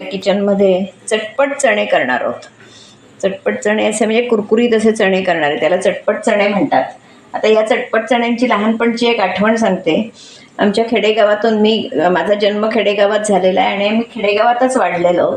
किचनमध्ये चटपट चणे करणार आहोत. चटपट चणे असे म्हणजे कुरकुरीत असे चणे करणार आहे त्याला चटपट चणे म्हणतात. आता या चटपट चण्यांची लहानपणची एक आठवण सांगते. आमच्या खेडेगावातून मी माझा जन्म खेडेगावात झालेला आहे आणि मी खेडेगावातच वाढलेलो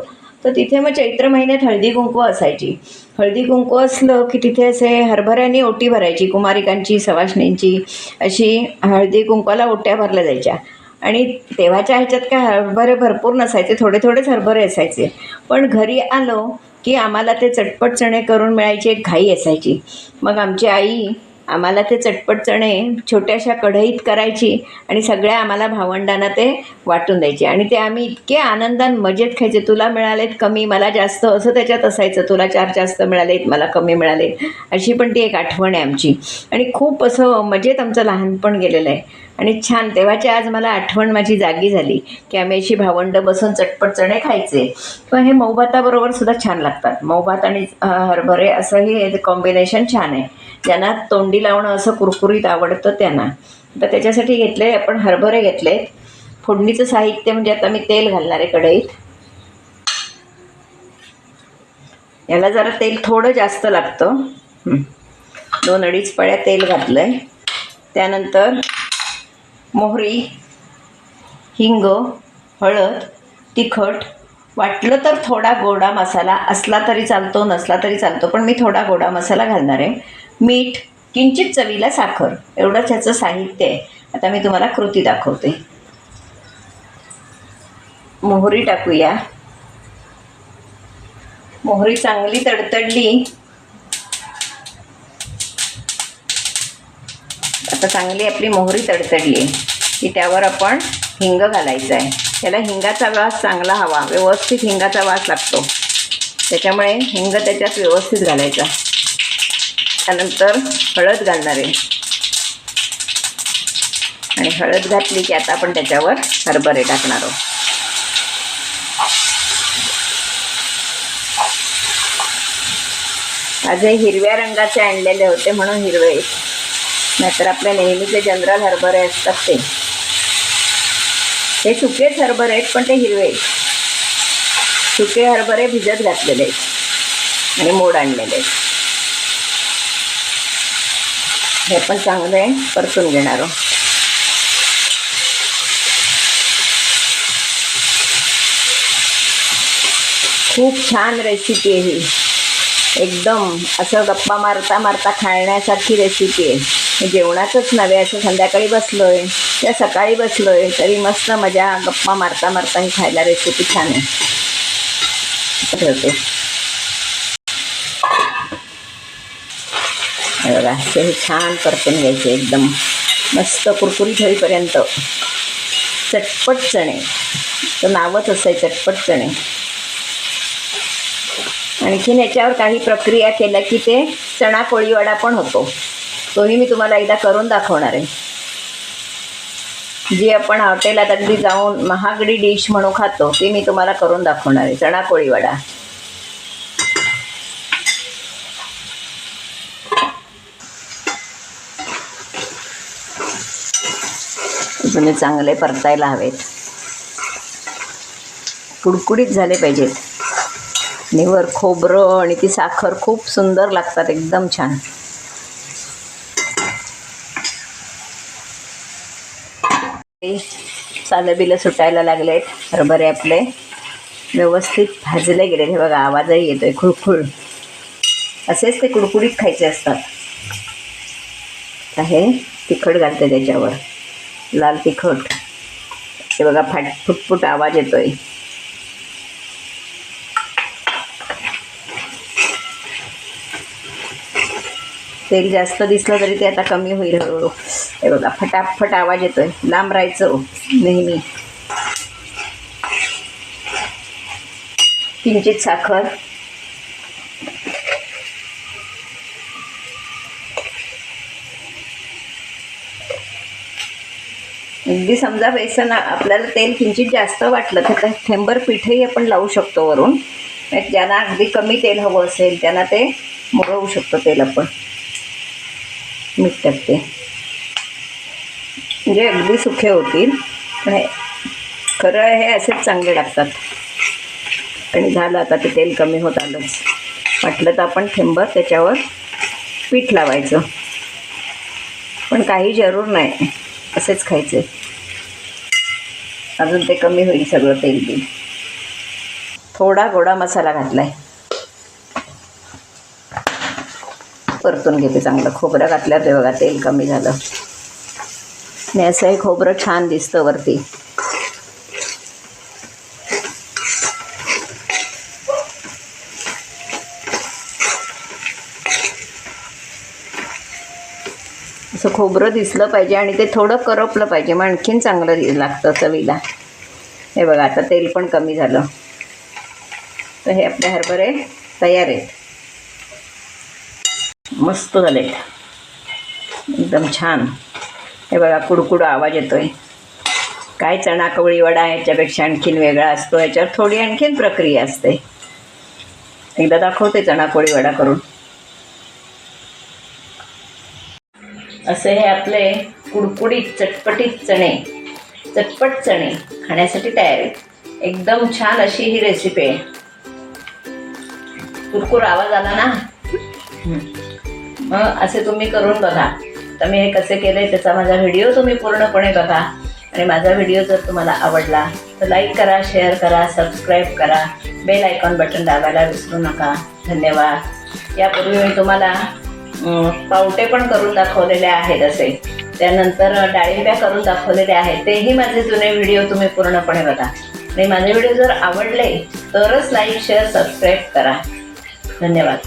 तर तिथे मग चैत्र महिन्यात हळदी कुंकू असायची. हळदी कुंकू असलं की तिथे असे हरभऱ्याने ओटी भरायची कुमारिकांची सवासणींची अशी हळदी कुंकवाला ओट्या भरल्या जायच्या. आणि तेव्हाच्या ह्याच्यात काय हरभरे भरपूर नसायचे थोडे थोडेच हरभरे असायचे. पण घरी आलो की आम्हाला ते चटपट चणे करून मिळायची एक घाई असायची. मग आमची आई आम्हाला ते चटपट चणे छोट्याशा कढईत करायची आणि सगळ्या आम्हाला भावंडांना ते वाटून द्यायचे. आणि ते आम्ही इतके आनंदान मजेत खायचे. तुला मिळालेत कमी मला जास्त. असं त्याच्यात असायचं. तुला चार जास्त मिळालेत मला कमी मिळाले अशी पण ती एक आठवण आहे आमची. आणि खूप असं मजेत आमचं लहानपण गेलेलं आहे. आणि छान. तेव्हाची आज मला आठवण माझी जागी झाली की आम्ही अशी भावंड बसून चटपट चणे खायचे. पण हे मऊभाताबरोबर सुद्धा छान लागतात. मऊभात आणि हरभरे असं हे कॉम्बिनेशन छान आहे. ज्यांना तोंडी लावणं असं कुरकुरीत आवडतं त्यांना. तर त्याच्यासाठी घेतले आपण हरभरे घेतले. फोडणीचं साहित्य म्हणजे आता मी तेल घालणार आहे कढईत. याला जरा तेल थोडं जास्त लागतं. दोन अडीच पळ्या तेल घातलं आहे त्यानंतर मोहरी हिंग हळद तिखट. वाटलं तर थोडा गोडा मसाला असला तरी चालतो नसला तरी चालतो पण मी थोडा गोडा मसाला घालणार आहे. मीठ किंचित चवीला साखर एवढंच ह्याचं साहित्य आहे. आता मी तुम्हाला कृती दाखवते. मोहरी टाकूया. मोहरी चांगली तडतडली. आता चांगली आपली मोहरी तडतडली आहे. की त्यावर आपण हिंग घालायचं आहे. त्याला हिंगाचा वास चांगला हवा. व्यवस्थित हिंगाचा वास लागतो. त्याच्यामुळे हिंग त्याच्यात व्यवस्थित घालायचा. त्यानंतर हळद घालणार आहे. आणि हळद घातली की आता आपण त्याच्यावर हरभरे टाकणार आहोत. आज हिरव्या रंगाचे आणलेले होते म्हणून हिरवे. नाहीतर आपल्या नेहमीचे जनरल हरभरे असतात ते. हे सुकेच हरभरे आहेत पण ते हिरवे आहेत. सुके हरभरे भिजत घातलेले आहेत. आणि मोड आणलेले आहेत. हे पण चांगले परतून घेणार आहोत. खूप छान रेसिपी आहे ही. एकदम असं गप्पा मारता मारता खाण्यासारखी रेसिपी आहे. जेवणाचंच नव्हे असं संध्याकाळी बसलो आहे किंवा सकाळी बसलो आहे तरी मस्त मजा गप्पा मारता मारता ही खायला रेसिपी छान आहे. ठेवते बघा असे हे छान परतून घ्यायचे एकदम. मस्त कुरकुरीत होईपर्यंत. चटपट चणे. तर नावच असं आहे चटपट चणे. आणखीन याच्यावर काही प्रक्रिया केल्या की ते चणा कोळीवाडा पण होतो. तोही मी तुम्हाला एकदा करून दाखवणार आहे. जी आपण हॉटेलात अगदी जाऊन महागडी डिश म्हणून खातो ती मी तुम्हाला करून दाखवणार आहे. चणा कोळीवाडा जुने चांगले परतायला हवेत. कुडकुडीत झाले पाहिजेत. निवर खोबरं आणि ती साखर खूप सुंदर लागतात एकदम छान. सालबिलं सुटायला लागलेत हरभरे आपले. व्यवस्थित भाजले गेले हे बघा आवाजही येतोय खुळखुळ. असेच ते कुडकुडीत खायचे असतात. आहे हे तिखट घालते त्याच्यावर. लाल तिखट. हे बघा फाट फुटफुट आवाज येतोय. तेल जास्त दिसलं तरी ते आता कमी होईल हळूहळू. हे बघा फटाफट आवाज येतोय. लांब राहायचं नेहमी. किंचित साखर. अगदी समजा बेसन आपल्याला तेल किंचित जास्त वाटलं तर थेंबर पीठही आपण लावू शकतो वरून. म्हणजे ज्यांना अगदी कमी तेल हवं असेल त्यांना ते मुरवू शकतो तेल आपण. मीठ टाकते. म्हणजे अगदी सुखे होतील. पण हे खरं हे असेच चांगले लागतात. आणि झालं आता ते तेल कमी होत आलंच. वाटलं तर आपण थेंबर त्याच्यावर पीठ लावायचं. पण काही जरूर नाही. असेच खायचे. अजून ते कमी होईल सगळं तेल बी. थोडा गोडा मसाला घातलाय. परतून घेते चांगलं. खोबरं घातल्यावर ते बघा तेल कमी झालं. आणि असं हे खोबरं छान दिसतं वरती. असं खोबरं दिसलं पाहिजे आणि ते थोडं करपलं पाहिजे. मग आणखीन चांगलं दि- लागतं चवीला हे बघा आता तेल पण कमी झालं. तर हे आपले हरभरे तयार आहेत. मस्त झाले एकदम छान. हे बघा कुडकुड आवाज येतो आहे काय चणा कवळी वडा याच्यापेक्षा आणखीन वेगळा असतो. याच्यावर थोडी आणखीन प्रक्रिया असते. एकदा दाखवते चणाकोळी वडा करून. असे हे आपले कुडकुडीत चटपटीत चणे चटपट चणे खाण्यासाठी तयार आहेत. एकदम छान अशी ही रेसिपी आहे. कुरकुर आवाज आला ना? मग असे तुम्ही करून बघा. तर मी हे कसे केले त्याचा माझा व्हिडिओ तुम्ही पूर्णपणे बघा. आणि माझा व्हिडिओ जर तुम्हाला आवडला तर लाईक करा शेअर करा सबस्क्राईब करा. बेल आयकॉन बटन दाबायला विसरू नका. धन्यवाद. यापूर्वी मी तुम्हाला पावटे पण करून दाखवलेले आहेत असे. त्यानंतर डाळिंब्या करून दाखवलेले आहेत. तेही माझे जुने व्हिडिओ तुम्ही पूर्णपणे बघा. आणि माझे व्हिडिओ जर आवडले तरच लाईक शेअर सबस्क्राईब करा. धन्यवाद.